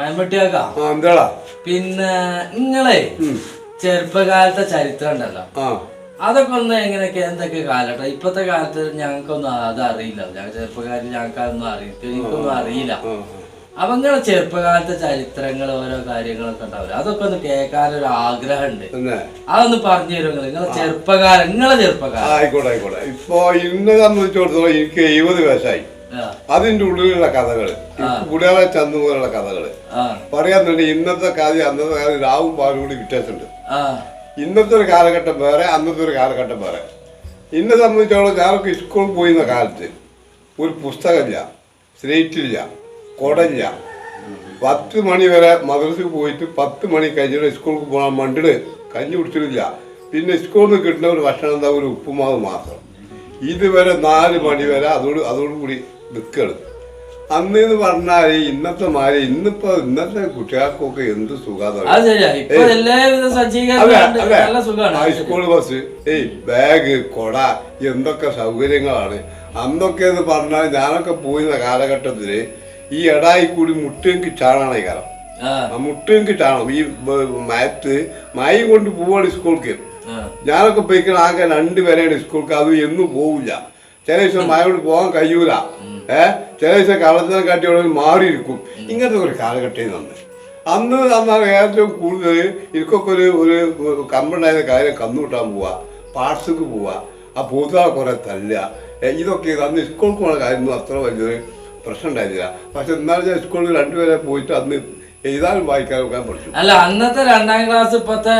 മയമ്പട്ടിയാക്കാ എന്താടാ പിന്നെ നിങ്ങളെ ചെറുപ്പകാലത്തെ ചരിത്രം ഉണ്ടല്ലോ. അതൊക്കെ ഒന്ന് എങ്ങനെയൊക്കെ എന്തൊക്കെ കാലട്ടോ ഇപ്പത്തെ കാലത്ത് ഞങ്ങൾക്കൊന്നും അത് അറിയില്ല. ഞങ്ങൾ ചെറുപ്പകാലത്ത് ഞങ്ങൾക്ക് അതൊന്നും അറിയില്ല. എനിക്കൊന്നും അറിയില്ല. അപ്പൊ നിങ്ങളെ ചെറുപ്പകാലത്തെ ചരിത്രങ്ങൾ ഓരോ കാര്യങ്ങളൊക്കെ ഉണ്ടാവില്ല? അതൊക്കെ ഒന്ന് കേൾക്കാൻ ഒരു ആഗ്രഹമുണ്ട്. ഉണ്ട് അതൊന്ന് പറഞ്ഞു തരും നിങ്ങളെ? ചെറുപ്പകാലം നിങ്ങളെ ചെറുപ്പകാലം. ആയിക്കോട്ടെ ആയിക്കോട്ടെ. ഇപ്പൊ ഇന്ന് സംബന്ധിച്ചിടത്തോളം എനിക്ക് എഴുപത് വയസ്സായി. അതിന്റെ ഉള്ളിലുള്ള കഥകൾ. കൂടാതെ ചന്തു പോലുള്ള കഥകൾ. പറയാന്നുണ്ട് ഇന്നത്തെ കാര്യം അന്നത്തെ കാര്യം രാവും പാലും കൂടി വ്യത്യാസമുണ്ട്. ഇന്നത്തെ ഒരു കാലഘട്ടം വേറെ അന്നത്തെ ഒരു കാലഘട്ടം വേറെ. ഇന്നെ സംബന്ധിച്ചോളം ഞാനൊക്കെ സ്കൂളിൽ പോയിരുന്ന കാലത്ത് ഒരു പുസ്തകമില്ല സ്ലേറ്റില്ല കുടയില്ല പത്ത് മണി വരെ മദ്രസയിൽ പോയിട്ട് പത്ത് മണി കഴിഞ്ഞിട്ട് സ്കൂളിൽ പോകാൻ മണ്ടിട് കഞ്ഞി കുടിച്ചിട്ടില്ല. പിന്നെ സ്കൂളിൽ നിന്ന് കിട്ടുന്ന ഒരു ഭക്ഷണം എന്താ? ഒരു ഉപ്പുമാവ് മാത്രം. ഇതുവരെ നാല് മണി വരെ അതോട് അതോടുകൂടി നിൽക്കണം. അന്ന് എന്ന് പറഞ്ഞാൽ ഇന്നത്തെ മാതിരി ഇന്നിപ്പോ ഇന്നത്തെ കുട്ടികൾക്കൊക്കെ എന്ത് സുഖമാണ് ഹൈസ്കൂൾ ബസ് ഏയ്. ബാഗ് കൊട എന്തൊക്കെ സൗകര്യങ്ങളാണ്. അന്നൊക്കെ എന്ന് പറഞ്ഞാൽ ഞാനൊക്കെ പോയിരുന്ന കാലഘട്ടത്തിൽ ഈ എടായി കൂടി മുട്ടെങ്കിൽ ചാണാണ് ഈ കാലം. മുട്ടെങ്കിൽ ചാണം ഈ മാറ്റ് മയത്ത് മയം കൊണ്ട് പോവാണ് സ്കൂൾക്ക്. ഞാനൊക്കെ പോയിക്കണ ആകെ രണ്ടുപേരെയാണ് സ്കൂൾക്ക്. അത് എന്നും പോവില്ല. ചില ദിവസം മയോട് പോകാൻ കഴിയൂല. ഏ? ചില ദിവസം കള്ളത്തിനെ കാട്ടി അവിടെ മാറിയിരിക്കും. ഇങ്ങനത്തെ ഒരു കാലഘട്ടം തന്നെ അന്ന് അന്നാണ് ഏറ്റവും കൂടുതൽ ഇരിക്കൊക്കെ ഒരു ഒരു കമ്പുണ്ടായിരുന്ന കാര്യം കന്നുകൂട്ടാൻ പോവാ പാർട്സക്ക് പോവാ ആ പൂത്താളെ കുറെ തല്ലുക ഇതൊക്കെ അന്ന് സ്കൂൾക്ക് പോണ കാര്യമൊന്നും അത്ര വലിയൊരു പ്രശ്നം ഉണ്ടായിരുന്നില്ല. പക്ഷെ എന്നാലും ഞാൻ സ്കൂളിൽ രണ്ടുപേരെ പോയിട്ട് അന്ന് എഴുതാനും പഠിച്ചു. അല്ല അന്നത്തെ രണ്ടാം ക്ലാസ് ഇപ്പത്തെ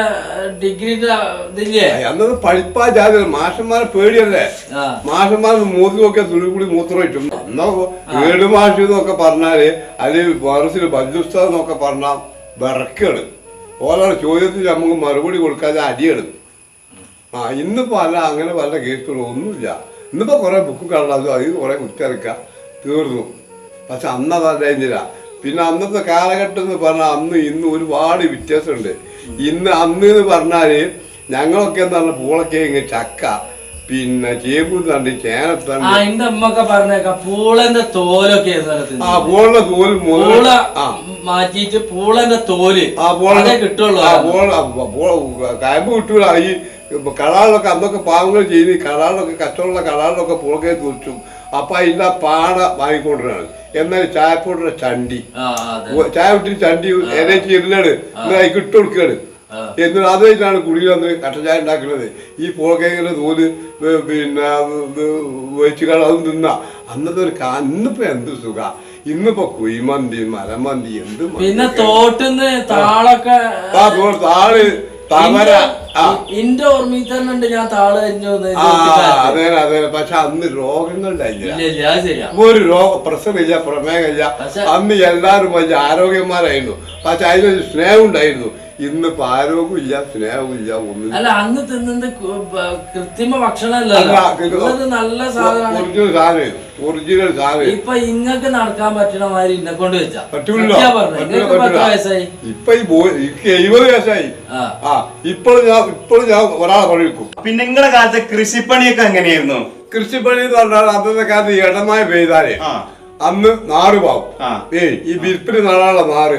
ഡിഗ്രിന്റെ ഇതില്ലേ? ഏയ് അന്നത് പഠിപ്പാ ജാതി മാഷന്മാരെ പേടിയല്ലേ? മാഷന്മാർ മൂത്ത് തുണിക്കൂടി തുണി കൂടി മൂത്രം അന്നോ എന്നാ ഏട് മാഷ് എന്നൊക്കെ പറഞ്ഞാൽ അല്ലെങ്കിൽ മനസ്സിൽ ബന്ധുസ്ഥ എന്നൊക്കെ പറഞ്ഞാൽ വിറക്കാണ് ഓരോ ചോദ്യത്തിന് നമുക്ക് മറുപടി കൊടുക്കാതെ അടിയാണ് ആ ഇന്നിപ്പോ അല്ല അങ്ങനെ പല കേസുകളും ഒന്നുമില്ല. ഇന്നിപ്പോ കുറെ ബുക്ക് കള്ളാതു അതിൽ കുറെ കുറ്ററിക്ക തീർന്നു. പക്ഷെ അന്ന് അതല്ല പിന്നെ അന്നത്തെ കാലഘട്ടം എന്ന് പറഞ്ഞാൽ അന്ന് ഇന്ന് ഒരുപാട് വ്യത്യാസമുണ്ട്. ഇന്ന് അന്ന് എന്ന് പറഞ്ഞാൽ ഞങ്ങളൊക്കെ എന്ന് പറഞ്ഞാൽ പൂളൊക്കെ ഇങ്ങനെ ചക്ക പിന്നെ ചേമ്പ് തണ്ട് ചേനത്തണ്ട്. എന്റെ അമ്മൊക്കെ പറഞ്ഞേക്ക പൂളന്റെ തോലൊക്കെ ആ പൂളന്റെ തോൽ പൂള മാറ്റിയിട്ട് പൂളന്റെ തോൽ ആ പൂള കിട്ടുള്ളൂ. ആ പൂള കയമ്പ് കിട്ടൂല. ഈ കടാളിലൊക്കെ അന്നൊക്കെ പാവങ്ങൾ ചെയ്ത് കടാളിലൊക്കെ കച്ചവടമുള്ള കടാളിലൊക്കെ പുറകെ തുറച്ചും അപ്പൊ അതിന്റെ പാട വാങ്ങിക്കൊണ്ടിരുന്നാണ് എന്നാൽ ചായപ്പൊടിയുടെ ചണ്ടി. അതെ. ചായ വിട്ടിട്ട് ചണ്ടി എനച്ച് ഇരുന്നാണ്. അതിക്ക് ഇട്ട് കൊടുക്കുകയാണ്. എന്നിട്ട് എന്നിട്ട് അതായിട്ടാണ് കുടിയിൽ വന്ന് കട്ട ചായ ഉണ്ടാക്കുന്നത്. ഈ പോകേങ്ങനെ തോൽ പിന്നെ വെച്ച് അതും തിന്ന. അന്നത്തെ ഒരു കാ ഇന്നിപ്പോ എന്ത് സുഖ. ഇന്നിപ്പോ കുഴിമന്തി മരമന്തി എന്ത്. പിന്നെ തോട്ടുന്ന് താളൊക്കെ താൾ തമര. ആ. ഇന്റെ ഓർമ്മയിൽ തന്നെ ഉണ്ട് ഞാൻ താൾ അരിഞ്ഞു അതെ അതെ പക്ഷെ അന്ന് ശരിയാ. ഒരു രോഗ പ്രശ്നമില്ല പ്രമേഹമില്ല. അന്ന് എല്ലാവരും വലിയ ആരോഗ്യന്മാരായിരുന്നു. പക്ഷെ അതിലൊരു സ്നേഹം ഉണ്ടായിരുന്നു ഇന്നിപ്പോ ആരോഗ്യമില്ല സ്നേഹമില്ല ഒന്നും അല്ല അന്ന് തിന്നത് കൃത്രിമ ഭക്ഷണം ഇത് നല്ല ഒറിജിനൽ സാധനം ഒറിജിനൽ സാധനം ഇപ്പൊ ഇങ്ങക്ക് നടക്കാൻ പറ്റണ മാതിരി ഇന്നെ കൊണ്ട് വെച്ചാ. വയസ്സായി? ഇപ്പൊ ഈ എനിക്ക് എഴുപത് വയസ്സായി. ആ. ഇപ്പോഴും ഞാൻ ഇപ്പോഴും ഞാൻ ഒരാളെ പണിയെടുക്കും പിന്നെ നിങ്ങളുടെ കാലത്തെ കൃഷിപ്പണിയൊക്കെ എങ്ങനെയായിരുന്നു? കൃഷിപ്പണി എന്ന് പറഞ്ഞാൽ അന്നത്തെ കാലത്ത് ഇടമായ പെയ്താലേ അന്ന് നാറ് പാവും. ഏയ് ഈ വിൽപ്പന നാളാനുള്ള നാറ്.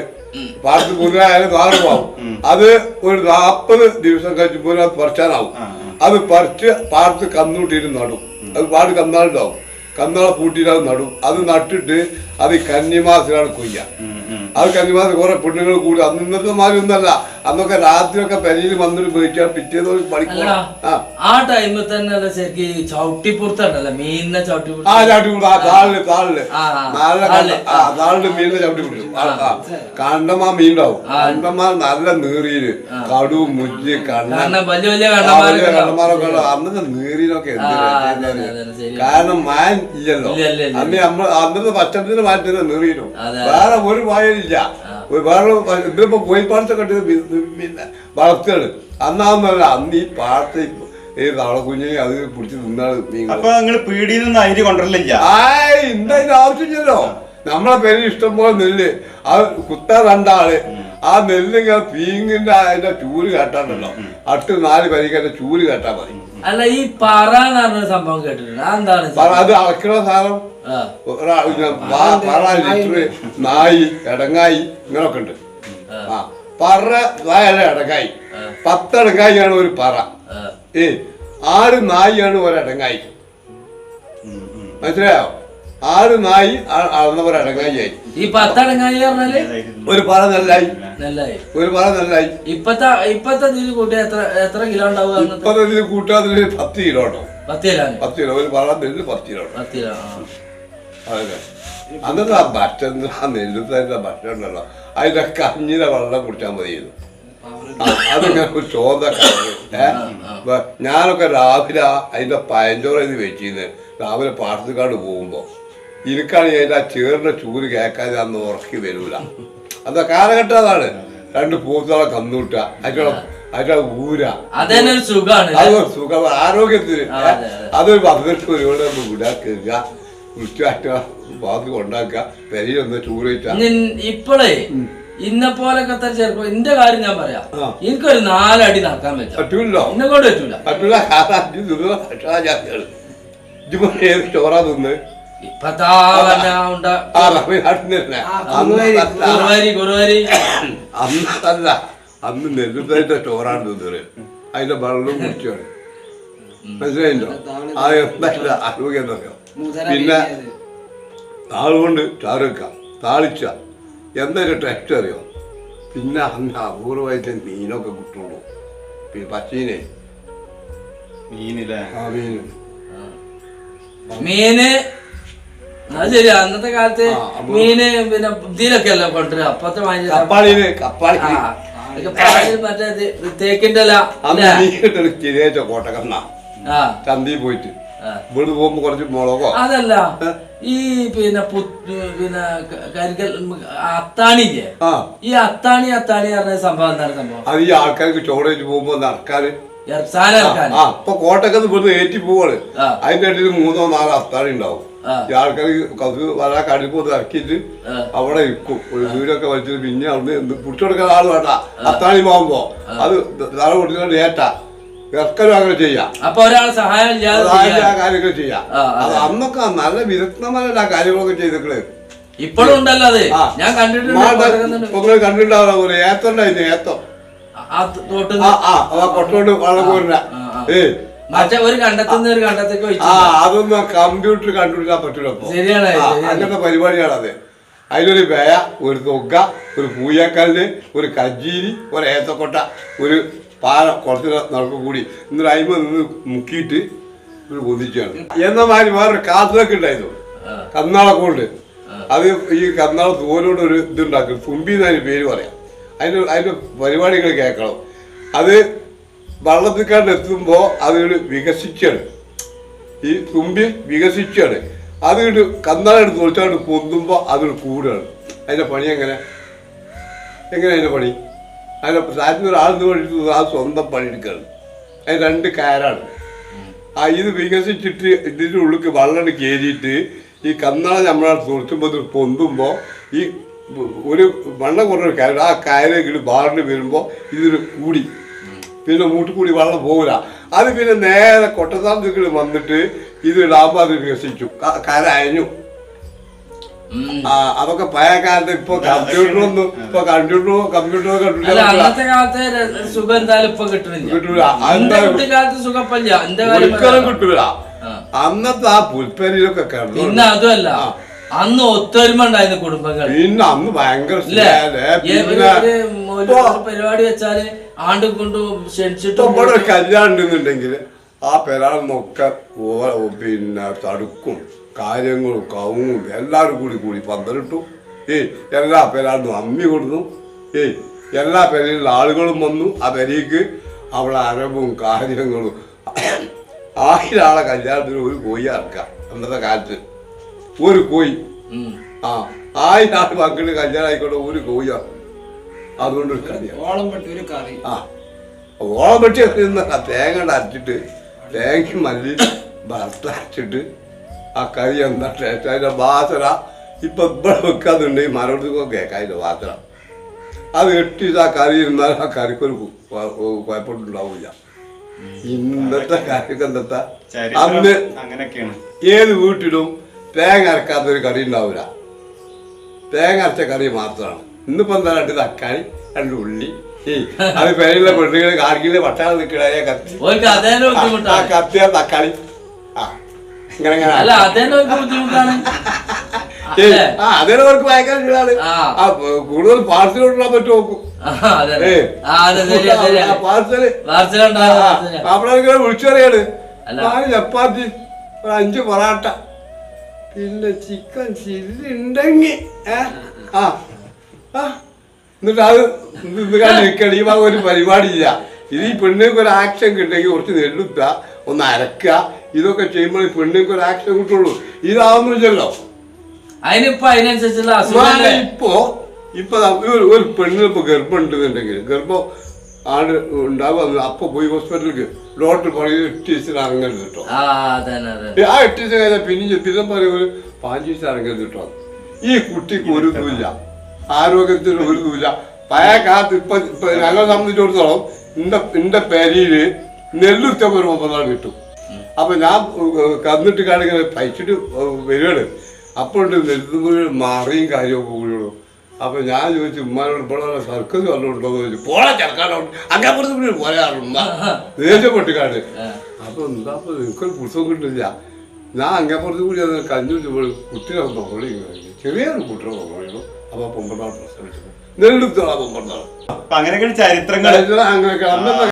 പാർത്ത് പുതിയായാലും നാറ് അത് ഒരു നാപ്പത് ദിവസം കഴിയുമ്പോൾ അത് പറിച്ചാനാവും അത് പറിച്ച് പാടത്ത് കന്നൂട്ടിയിട്ട് നടും. അത് പാട് കന്നാളുണ്ടാവും കന്നാളെ പൂട്ടിയിട്ട് അത് നടും. അത് നട്ടിട്ട് അത് കന്നിമാസത്തിലാണ് കൊയ്യ. അത് കന്നിമാസം കുറെ പെണ്ണുങ്ങൾ കൂടി അന്ന് ഇന്നത്തെ മാതിരി ഒന്നല്ല അന്നൊക്കെ രാത്രിയൊക്കെ പെരയിൽ വന്നൊരു ഉപയോഗിക്കാൻ പിറ്റേന്ന് അല്ല പഠിക്കണം ആ. ആ ടൈമിൽ തന്നെ ശരിക്കും ചവിട്ടിപ്പുറത്തല്ലേ മീനിനെ ആ ചവിട്ടിപ്പുറത്ത്. ചവിട്ടി കൊടുക്കും ആ താളിൽ താളിൽ ആ, ആ. നല്ല താളിൽ. ആ മീനിനെ ചവിട്ടി ആ, ആ. കണ്ടമാ മീൻ ഉണ്ടാവും കണ്ടമാ നല്ല നീറിയിൽ. കടു മുജ്ജ് കണ്ണ വലിയ വലിയ ആ. അന്നത്തെ ആ, ശരിയാ. കാരണം മാൻ ഇല്ലല്ലോ. ഇല്ല, ഇല്ല, ഇല്ല. അന്ന് നമ്മൾ അന്നത്തെ ഭക്ഷണത്തിന് മാറ്റുന്ന നീറിനും അതെ, അതെ. വേറെ ഒരു ഒരു വേറെ ഇതിപ്പോ പാടത്തെ കണ്ടത് പിന്നെ വളർത്തുകയാണ്. അന്നാന്നല്ല അന്ന് ഈ പാടത്ത് ഈ തവളക്കുഞ്ഞിനെ അത് പിടിച്ച് നിന്നാണ് അപ്പൊ നിങ്ങൾ പീടിയിൽ നിന്ന് അരി കൊണ്ടല്ലേ ആയ് ഇതിന്റെ ആവശ്യമില്ലല്ലോ. നമ്മളെ പേര് ഇഷ്ടം പോലെ നെല്ല്. ആ കുത്ത രണ്ടാൾ. ആ നെല്ലിങ്ങനെ പീങ്ങിന്റെ അതിന്റെ ചൂര് കേട്ടാണ്ടല്ലോ. അട്ട് നാല് പരിക്കേറ്റ ചൂര് കേട്ടാ മതി. അല്ല ഈ പറ എന്ന് പറഞ്ഞ സംഭവം കേട്ടിട്ടുണ്ട്. അതെന്താണ്? അത് അളക്കണ സാധനം. പറ ലിറ്റർ നായി എടങ്ങായി ഇങ്ങനൊക്കെ ഉണ്ട്. ആ. പറ നായല്ല എടങ്ങായി. പത്തടങ്ങായിയാണ് ഒരു പറ. ഏ ആറ് നായിയാണ് ഒരു എടങ്ങായി. മനസ്സിലായോ? ആറ് നായി ആ- അളന്ന ഒരു എടങ്ങായി ആയി ഈ പത്തടങ്ങായി പറഞ്ഞാൽ ഒരു പറ നെല്ലായി. നെല്ലായി. ഒരു പറ നെല്ലായി. ഇപ്പത്തെ ഇപ്പത്തെ ഇതിൽ കൂട്ടിയ എത്ര എത്ര കിലോ ഉണ്ടാവുക ഇപ്പത്തെ ഇപ്പൊ ഇതിൽ കൂട്ടാതിൽ പത്ത് കിലോ ഉണ്ടോ? പത്ത് കിലോ പത്ത് കിലോ. ഒരു പറ നെല്ല് പത്ത് കിലോ പത്ത് കിലോ. അതെ. അന്നത്തെ ആ ഭക്ഷണം ആ നെല്ലുത്തതിന്റെ ഭക്ഷണം ഉണ്ടല്ലോ. അതിന്റെ കഞ്ഞിനെ വെള്ളം കുടിച്ചാൽ മതിയായിരുന്നു ആ, അതിങ്ങനെ ഒരു ചോദ ഞാനൊക്കെ രാവിലെ അതിന്റെ പയഞ്ചോറ് വെച്ചിരുന്ന് രാവിലെ പാടത്തുകാട് പോകുമ്പോ. എനിക്കാണെങ്കിൽ അതിന്റെ ആ ചേറിന്റെ ചൂര് കേൾക്കാതെ അന്ന് ഉറക്കി വരൂല. അത് കാലഘട്ടം അതാണ് രണ്ട് പൂത്തോളം കന്നൂട്ട അതിനുള്ള അതിനുള്ള ഊര. അതൊരു സുഖം ആരോഗ്യത്തിന്. അതൊരു പതിനെട്ട് ഒരുപാട് നമ്മൾ വിടാക്കുക വൃത്തിയാക്കുക ബാക്കി ഉണ്ടാക്കുക പെരിയ ചൂര ഇപ്പോഴേ ഇന്നെ പോലൊക്കെ ചെറുപ്പം എന്റെ കാര്യം ഞാൻ പറയാം. എനിക്കൊരു നാലടി നടക്കാൻ പറ്റും പറ്റൂല്ലോ എന്നെ കൊണ്ട് പറ്റൂല. പറ്റൂല. ചോറാ തിന്ന്? അന്നല്ല അന്ന് നെല്ലുതായിട്ട് ചോറാണ് തിന്നത് അതിന്റെ വെള്ളം കുടിച്ചാണ് മനസ്സിലായില്ലോ ആ എന്തല്ല ആരോഗ്യം എന്നറിയോ? പിന്നെ താളുകൊണ്ട് ചാറുക താളിച്ച. എന്തൊരു ടെസ്റ്റ് അറിയോ? പിന്നെ അന്ന് അപൂർവമായിട്ട് മീനൊക്കെ കിട്ടുള്ളൂ. പിന്നെ പച്ചീനെ മീനില്ലേ ആ മീൻ മീന് അത് ശരി അന്നത്തെ കാലത്ത് മീന് പിന്നെ ബുദ്ധിയിലൊക്കെ അല്ല കൊണ്ടുവരിക അപ്പത്തെ വാങ്ങി കപ്പാളിന് കപ്പാളി. മറ്റേ തേക്കിന്റെ ആ. ചന്തി പോയിട്ട്. ഇവിടെ പോകുമ്പോ കുറച്ച് മുളകോ? അതല്ല. ഈ പിന്നെ പിന്നെ കരിക്കൽ അത്താണില്ലേ? ഈ അത്താണി അത്താണി പറഞ്ഞ സംഭവം എന്താണ് സംഭവം? അത് ഈ ആൾക്കാർക്ക് ചോടേറ്റ് പോകുമ്പോ നടക്കാറ്. അപ്പൊ കോട്ടക്കത്ത് ഇവിടുന്ന് ഏറ്റി പോവാണ്. അതിന്റെ ഇടയിൽ മൂന്നോ നാലോ അത്താണി ഉണ്ടാവും. ആൾക്കാർ കൗസ് വരാ കടുപ്പ് ഒന്ന് ഇറക്കിയിട്ട്. അവിടെ ഇരിക്കും. ഒരു വീടൊക്കെ വലിച്ചിട്ട് പിന്നെ അവിടുന്ന് എന്ത് പിടിച്ചെടുക്കാൻ ആൾ വേണ്ട. അത്താണി പോകുമ്പോ അത് നാളെ കൊടുക്കുന്ന ഏറ്റാ ഇറക്കലും അങ്ങനെ ചെയ്യാം. അപ്പൊ ഒരാൾ സഹായം. കാര്യങ്ങൾ ചെയ്യാം. അത്. അന്നൊക്കെ നല്ല വിദഗ്ധമാരുടെ കാര്യങ്ങളൊക്കെ ചെയ്തിട്ടുണ്ട് ഇപ്പോഴും ഉണ്ടല്ലോ അത്. ഞാൻ കണ്ടിട്ടുണ്ട് കണ്ടിട്ടുണ്ടാവില്ല ഒരു ഏത്തണ്ടായിരുന്നു ഏത്തം ആ കൊട്ടോണ്ട് ആ, ആ. ഏ മറ്റേ ഒരു കണ്ടത്തുനിന്ന് ഒരു കണ്ടത്തേക്ക് ആ വെച്ചു അതൊന്നും കമ്പ്യൂട്ടർ കണ്ടുപിടിക്കാൻ പറ്റൂല ഇപ്പൊ. ശരിയാണ്, ആ, ശരിയാണ്. അങ്ങനത്തെ അതിലൊരു വേയ ഒരു തൊക്ക ഒരു പൂയക്കല്ല് ഒരു കജ്ജീരി ഒരു ഏത്തക്കൊട്ട ഒരു പാല കുറച്ച് നടക്കും കൂടി. എന്നിട്ട് അയിമ നിന്ന് മുക്കിയിട്ട് ഒരു പൊതിച്ചാണ് എന്ന മാതിരി വേറൊരു കാത്തിലൊക്കെ ഉണ്ടായിരുന്നു. കന്നാളക്കൊണ്ട് അത് ഈ കന്നാള തോലോട് ഒരു ഇതുണ്ടാക്കും. തുമ്പി എന്നതിന് പേര് പറയാം. അതിന് അതിന്റെ പരിപാടികൾ കേൾക്കണം. അത് വള്ളത്തിക്കാണ്ട് എത്തുമ്പോൾ അതിട്ട് വികസിച്ചാണ്. ഈ തുമ്പി വികസിച്ചാണ്. അതിട്ട് കന്നാലെടുത്ത് തൊളിച്ചാണ്ട് പൊന്തുമ്പോൾ അതൊരു കൂടാണ്. അതിന്റെ പണി എങ്ങനെ? എങ്ങനെ അതിന്റെ പണി? അതിന്റെ സാറ്റിന് ഒരാളെന്ന് വേണ്ടിയിട്ട് ആ സ്വന്തം പണി എടുക്കുകയാണ് അതിന് രണ്ട് കയറാണ് ആ ഇത് വികസിച്ചിട്ട് ഇതിന്റെ ഉള്ളിൽ വള്ളം കയറിയിട്ട് ഈ കന്നാള നമ്മളെ തുറച്ചുമ്പോൾ അത് പൊന്തുമ്പോൾ ഈ ഒരു വണ്ണം കുറഞ്ഞൊരു കയറ് ആ കയറേക്കിട്ട് ബാറിന് വരുമ്പോൾ ഇതൊരു കൂടി. പിന്നെ മൂട്ടിൽ കൂടി വെള്ളം പോകില്ല അത് പിന്നെ നേരെ കൊട്ടത്താമത്തിൽ വന്നിട്ട് ഇത് ഇടാകുമ്പോൾ അത് വികസിച്ചു. കര അയഞ്ഞു. ആ അതൊക്കെ പഴയ കാലത്ത് ഇപ്പൊ കമ്പ്യൂട്ടറൊന്നും ഇപ്പൊ കമ്പ്യൂട്ടറോ കമ്പ്യൂട്ടറോ കമ്പ്യൂട്ടർ അന്നത്തെ കാലത്തെ സുഖം എന്തായാലും ഇപ്പൊ കിട്ടൂല. ഒരിക്കലും കിട്ടൂല. ആ. അന്നത്തെ ആ പുൽപ്പേരിയിലൊക്കെ കിടന്നു പിന്നെ അതുമല്ല. അന്ന് ഒത്തൊരുമ ഉണ്ടായിരുന്നു കുടുംബങ്ങൾ. പിന്നെ അന്ന് ഭയങ്കര പരിപാടി വെച്ചാൽ ആണ്ട് കൊണ്ട് ക്ഷണിച്ചിട്ട് കല്യാണ്ടെങ്കിൽ ഇവിടെ കല്യാണം ഉണ്ടെന്നുണ്ടെങ്കിൽ ആ പെരാളെന്നൊക്കെ പിന്നെ തടുക്കും കാര്യങ്ങളും കവുങ്ങും എല്ലാവരും കൂടി കൂടി പന്തലിട്ടു. ഏയ് എല്ലാ പെരാളും അമ്മി കൊടുത്തു. ഏയ് എല്ലാ പെരയിലുള്ള ആളുകളും വന്നു ആ പെരയ്ക്ക്. അവിടെ അരവും കാര്യങ്ങളും. ആയിരം ആളെ കല്യാണത്തിന് ഒരു കോയി ഇറക്കാം അന്നത്തെ കാലത്ത്. ഒരു കോഴി ആ ആയി ആ മക്കൾ കല്യാണം ആയിക്കോട്ടെ ഒരു കോഴിയാണ് അതുകൊണ്ട് ഒരു കല്യാണം ഓളം പെട്ടി ഒരു കറി. ആ ഓളം പെട്ടി തേങ്ങ അരച്ചിട്ട് തേങ്ങ മല്ലി ഭർത്ത അരച്ചിട്ട് ആ കറി എന്താ ടേസ്റ്റ് അതിന്റെ വാസന ഇപ്പൊ ഇവിടെ വെക്കാതുണ്ടെങ്കിൽ മരോടത്തൊക്കെ കേൾക്കാം അതിന്റെ വാസന അത് എട്ടിട്ട് ആ കറി ഇരുന്നാൽ ആ കറിക്കൊരു കുഴപ്പമുണ്ടാവില്ല. ഇന്നത്തെ കറിക്ക് എന്താ? അന്ന് ഏത് വീട്ടിലും തേങ്ങ അരക്കാത്തൊരു കറി ഉണ്ടാവില്ല തേങ്ങ അരച്ച കറി മാത്രമാണ്. ഇന്നിപ്പം എന്താ രണ്ട് തക്കാളി രണ്ട് ഉള്ളി. അത് പേരുള്ള പെണ്ണുങ്ങൾ കാർഗിലെ പട്ടാളം നിൽക്കണേ കത്തി. ആ കത്തിയ തക്കാളി. ആ ഇങ്ങനെ അതേനെ അവർക്ക് ഭയങ്കര ഇതാണ് ആ. ആ കൂടുതൽ പാർസൽ കൊണ്ടുവരാൻ പറ്റുമോ നോക്കും പാർസൽ. അവിടെ വിളിച്ചു പറയാണ്. നാല് ചപ്പാത്തി ഒരു അഞ്ച് പൊറാട്ട. പിന്നെ ചിക്കൻ ചില്ലി ഉണ്ടെങ്കിൽ ആ. ആ. എന്നിട്ട് അത് നിൽക്കാൻ നിൽക്കണം ഈ ഭാഗം ഒരു പരിപാടിയില്ല. ഇത് ഈ പെണ്ണുങ്ങൾക്ക് ഒരു ആക്ഷൻ കിട്ടുമെങ്കിൽ കുറച്ച് നെല്ലുത്ത ഒന്ന് അരക്ക ഇതൊക്കെ ചെയ്യുമ്പോൾ ഈ പെണ്ണുങ്ങൾക്ക് ഒരു ആക്ഷൻ കിട്ടുള്ളൂ. അതിനിപ്പോ അതിനനുസരിച്ചുള്ള ഞാൻ അസുഖല്ലേ ഇപ്പോ ഇപ്പൊ ഒരു ഒരു പെണ്ണിന് ഇപ്പൊ ഗർഭം ഉണ്ടെന്നുണ്ടെങ്കിൽ ഗർഭം ആണ് ഉണ്ടാവുക അപ്പൊ പോയി ഹോസ്പിറ്റലിലേക്ക് ഡോക്ടർ പറയും ടീച്ചർ ഇറങ്ങരുത് കേട്ടോ. ആ അതന്നെ അതെ ആ എട്ട് ദിവസം കഴിഞ്ഞാൽ പിന്നെ പിന്നെ പറയും ഒരു പാഞ്ച് ഇറങ്ങരുത് കേട്ടോ. ഈ കുട്ടിക്ക് ഒരു ഇതുമില്ല ആരോഗ്യത്തിന് ഒരു ഇതുമില്ല പഴയ കാലത്ത് ഇപ്പൊ ഇപ്പൊ ഞങ്ങളെ സംബന്ധിച്ചിടത്തോളം എന്റെ എന്റെ പേരിൽ നെല്ലുത്തെ ഒരു ഒമ്പതാൾ കിട്ടും. അപ്പൊ ഞാൻ കന്നിട്ട് കാണിങ്ങനെ പൈച്ചിട്ട് വരികയാണ്. അപ്പോഴുണ്ട് നെല്ലുമ്പോൾ മാറിയും കാര്യമൊക്കെ കൂടിയുള്ളൂ അപ്പൊ ഞാൻ ചോദിച്ചു ഉമ്മാനോട് ഇപ്പോഴാണ് സർക്കസ് വല്ലതുണ്ടോ എന്ന് ചോദിച്ചു. പോളെ ചെറുക്കാനോട്. അങ്ങപ്പുറത്ത് പിന്നെ പോയാൽ ഉമ്മ. ദേഷ്യപ്പെട്ടുകാട് അപ്പൊ എന്താ നിനക്കൊരു പുസ്തകം കിട്ടില്ല ഞാൻ അങ്ങപ്പുറത്ത് കൂടി അത് കഞ്ഞു കുട്ടികളെ നോക്കി ചെറിയൊരു കുട്ടികളെ നോക്കിയുള്ളൂ അപ്പൊ പൊമ്പനാട് പ്രശ്നം നെല്ലെടുത്തോളാം പൊമ്പനാട് അങ്ങനെയൊക്കെ ചരിത്രങ്ങൾ അങ്ങനെയൊക്കെ